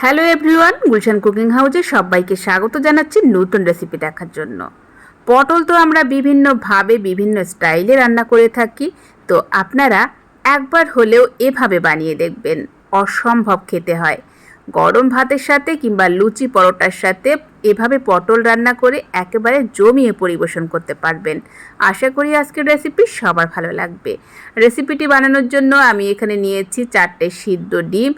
Hello everyone Gulshan cooking হাউসে সবাইকে স্বাগত জানাচ্ছি নতুন রেসিপি দেখার জন্য। পটল তো আমরা বিভিন্নভাবে বিভিন্ন স্টাইলে রান্না করে থাকি, তো আপনারা একবার হলেও এভাবে বানিয়ে দেখবেন, অসম্ভব খেতে হয়। গরম ভাতের সাথে কিংবা লুচি পরোটার সাথে এভাবে পটল রান্না করে একেবারে জমিয়ে পরিবেশন করতে পারবেন। আশা করি আজকের রেসিপি সবার ভালো লাগবে। রেসিপিটি বানানোর জন্য আমি এখানে নিয়েছি চারটে সিদ্ধ ডিম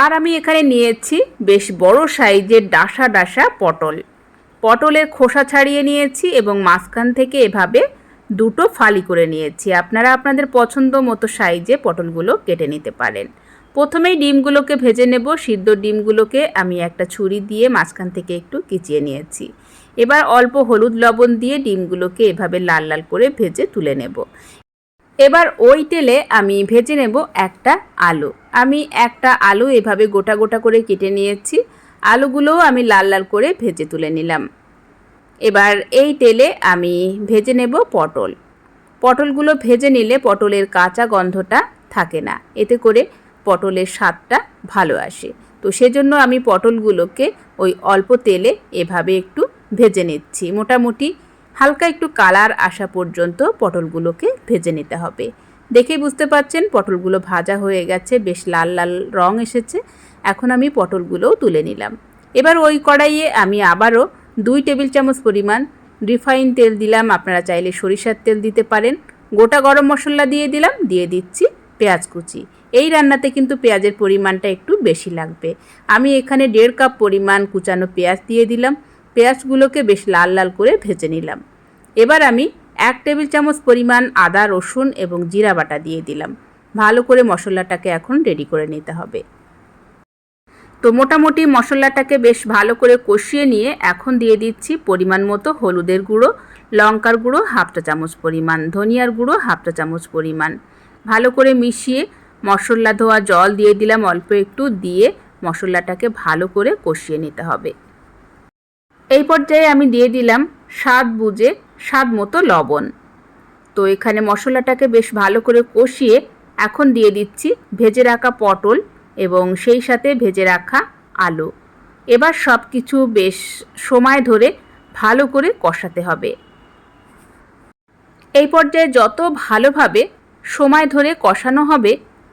আর আমি এখানে নিয়েছি বেশ বড় সাইজের ডাসা ডাসা পটল। পটলের খোসা ছাড়িয়ে নিয়েছি এবং মাঝখান থেকে এভাবে দুটো ফালি করে নিয়েছি। আপনারা আপনাদের পছন্দ মতো সাইজে পটলগুলো কেটে নিতে পারেন। প্রথমেই ডিমগুলোকে ভেজে নেব। সিদ্ধ ডিমগুলোকে আমি একটা ছুরি দিয়ে মাঝখান থেকে একটু কিচিয়ে নিয়েছি। এবার অল্প হলুদ লবণ দিয়ে ডিমগুলোকে এভাবে লাল লাল করে ভেজে তুলে নেব। এবার ওই তেলে আমি ভেজে নেব একটা আলু। আমি একটা আলু এভাবে গোটা গোটা করে কেটে নিয়েছি। আলুগুলোও আমি লাল লাল করে ভেজে তুলে নিলাম। এবার এই তেলে আমি ভেজে নেব পটল। পটলগুলো ভেজে নিলে পটলের কাঁচা গন্ধটা থাকে না। এতে করে পটলের স্বাদটা ভালো আসে। তো সেজন্য আমি পটলগুলোকে ওই অল্প তেলে এভাবে একটু ভেজে নিচ্ছি। মোটামুটি হালকা একটু কালার আসা পর্যন্ত পটলগুলোকে ভেজে নিতে হবে। দেখেই বুঝতে পারছেন, পটলগুলো ভাজা হয়ে গেছে, বেশ লাল লাল রং এসেছে। এখন আমি পটলগুলোও তুলে নিলাম। এবার ওই কড়াইয়ে আমি আবারও দুই টেবিল চামচ পরিমাণ রিফাইন তেল দিলাম। আপনারা চাইলে সরিষার তেল দিতে পারেন। গোটা গরম মশলা দিয়ে দিলাম, দিয়ে দিচ্ছি পেঁয়াজ কুচি। এই রান্নাতে কিন্তু পেঁয়াজের পরিমাণটা একটু বেশি লাগবে। আমি এখানে দেড় কাপ পরিমাণ কুচানো পেঁয়াজ দিয়ে দিলাম। পেঁয়াজগুলোকে বেশ লাল লাল করে ভেজে নিলাম। এবার আমি এক টেবিল চামচ পরিমাণ আদা, রসুন এবং জিরা বাটা দিয়ে দিলাম। ভালো করে মশলাটাকে এখন রেডি করে নিতে হবে। তো মোটামুটি মশলাটাকে বেশ ভালো করে কষিয়ে নিয়ে এখন দিয়ে দিচ্ছি পরিমাণ মতো হলুদের গুঁড়ো, লঙ্কার গুঁড়ো হাফটা চামচ পরিমাণ, ধনিয়ার গুঁড়ো হাফটা চামচ পরিমাণ। ভালো করে মিশিয়ে মশলা ধোয়া জল দিয়ে দিলাম, অল্প একটু দিয়ে মশলাটাকে ভালো করে কষিয়ে নিতে হবে। এই পর্যায়ে আমি দিয়ে দিলাম স্বাদ বুঝে স্বাদ মতো লবণ। তো এখানে মশলাটাকে বেশ ভালো করে কষিয়ে এখন দিয়ে দিচ্ছি ভেজে রাখা পটল এবং সেই সাথে ভেজে রাখা আলু। এবার সব কিছু বেশ সময় ধরে ভালো করে কষাতে হবে। এই পর্যায়ে যত ভালোভাবে সময় ধরে কষানো হবে,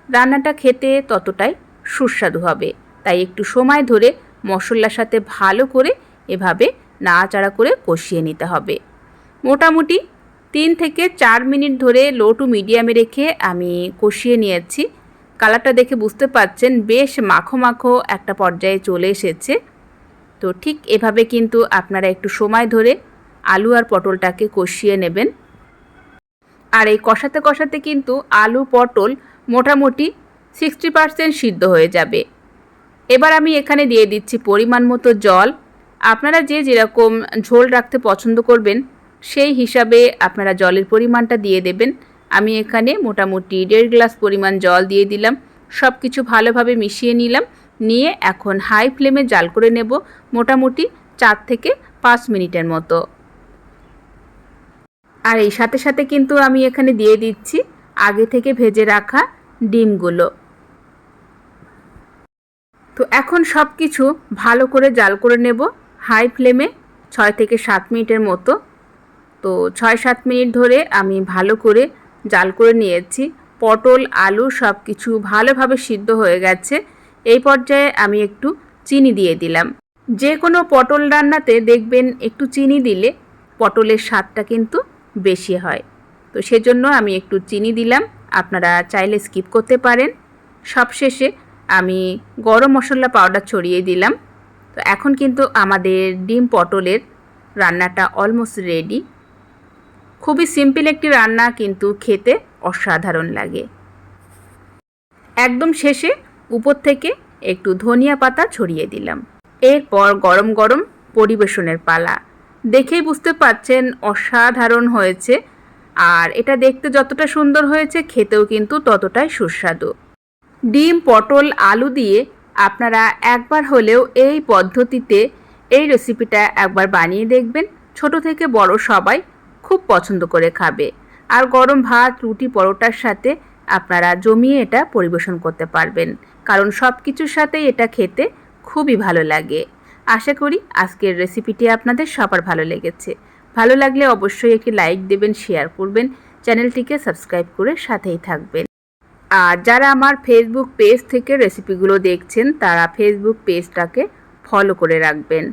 রান্নাটা খেতে ততটাই সুস্বাদু হবে। তাই একটু সময় ধরে মশলার সাথে ভালো করে এভাবে নাড়াচাড়া করে কষিয়ে নিতে হবে। মোটামুটি তিন থেকে চার মিনিট ধরে লো টু মিডিয়ামে রেখে আমি কষিয়ে নিয়েছি। কালারটা দেখে বুঝতে পাচ্ছেন বেশ মাখো মাখো একটা পর্যায়ে চলে এসেছে। তো ঠিক এভাবে কিন্তু আপনারা একটু সময় ধরে আলু আর পটলটাকে কষিয়ে নেবেন। আর এই কষাতে কষাতে কিন্তু আলু, পটল মোটামুটি সিক্সটি পারসেন্ট সিদ্ধ হয়ে যাবে। এবার আমি এখানে দিয়ে দিচ্ছি পরিমাণ মতো জল। আপনারা যে যেরকম ঝোল রাখতে পছন্দ করবেন, সেই হিসাবে আপনারা জলের পরিমাণটা দিয়ে দেবেন। আমি এখানে মোটামুটি দেড় গ্লাস পরিমাণ জল দিয়ে দিলাম। সব কিছু ভালোভাবে মিশিয়ে নিলাম। নিয়ে এখন হাই ফ্লেমে জাল করে নেব, মোটামুটি চার থেকে পাঁচ মিনিটের মতো। আর এই সাথে সাথে কিন্তু আমি এখানে দিয়ে দিচ্ছি আগে থেকে ভেজে রাখা ডিমগুলো। তো এখন সব কিছু ভালো করে জাল করে নেব। হাই ফ্লেমে ছয় থেকে সাত মিনিটের মতো। তো ছয় সাত মিনিট ধরে আমি ভালো করে জাল করে নিয়েছি। পটল, আলু সব কিছু ভালোভাবে সিদ্ধ হয়ে গেছে। এই পর্যায়ে আমি একটু চিনি দিয়ে দিলাম। যে কোনো পটল রান্নাতে দেখবেন একটু চিনি দিলে পটলের স্বাদটা কিন্তু বেশি হয়। তো সেজন্য আমি একটু চিনি দিলাম। আপনারা চাইলে স্কিপ করতে পারেন। সবশেষে আমি গরম মশলা পাউডার ছড়িয়ে দিলাম। তো এখন কিন্তু আমাদের ডিম পটলের রান্নাটা অলমোস্ট রেডি খুবই সিম্পল একটি রান্না, কিন্তু খেতে অসাধারণ লাগে। একদম শেষে উপর থেকে একটু ধনিয়া পাতা ছড়িয়ে দিলাম। এরপর গরম গরম পরিবেশনের পালা। দেখেই বুঝতে পারছেন অসাধারণ হয়েছে। আর এটা দেখতে যতটা সুন্দর হয়েছে, খেতেও কিন্তু ততটাই সুস্বাদু। ডিম, পটল, আলু দিয়ে আপনারা একবার হলেও এই পদ্ধতিতে এই রেসিপিটা একবার বানিয়ে দেখবেন। ছোট থেকে বড় সবাই খুব পছন্দ করে খাবে। আর গরম ভাত, রুটি, পরোটার সাথে আপনারা জমিয়ে এটা পরিবেশন করতে পারবেন। কারণ সব কিছুর সাথেই এটা খেতে খুবই ভালো লাগে। আশা করি আজকের রেসিপিটি আপনাদের সবার ভালো লেগেছে। ভালো লাগলে অবশ্যই একটি লাইক দেবেন শেয়ার করবেন চ্যানেলটিকে সাবস্ক্রাইব করে সাথেই থাকবেন। আর যারা আমার ফেসবুক পেজ থেকে রেসিপিগুলো দেখছেন, তারা ফেসবুক পেজটাকে ফলো করে রাখবেন।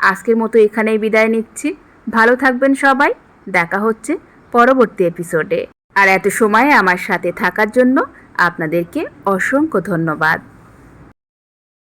আজকের মতো এখানেই বিদায় নিচ্ছি। ভালো থাকবেন সবাই। দেখা হচ্ছে পরবর্তী এপিসোডে আর এত সময়ে আমার সাথে থাকার জন্য আপনাদেরকে অসংখ্য ধন্যবাদ।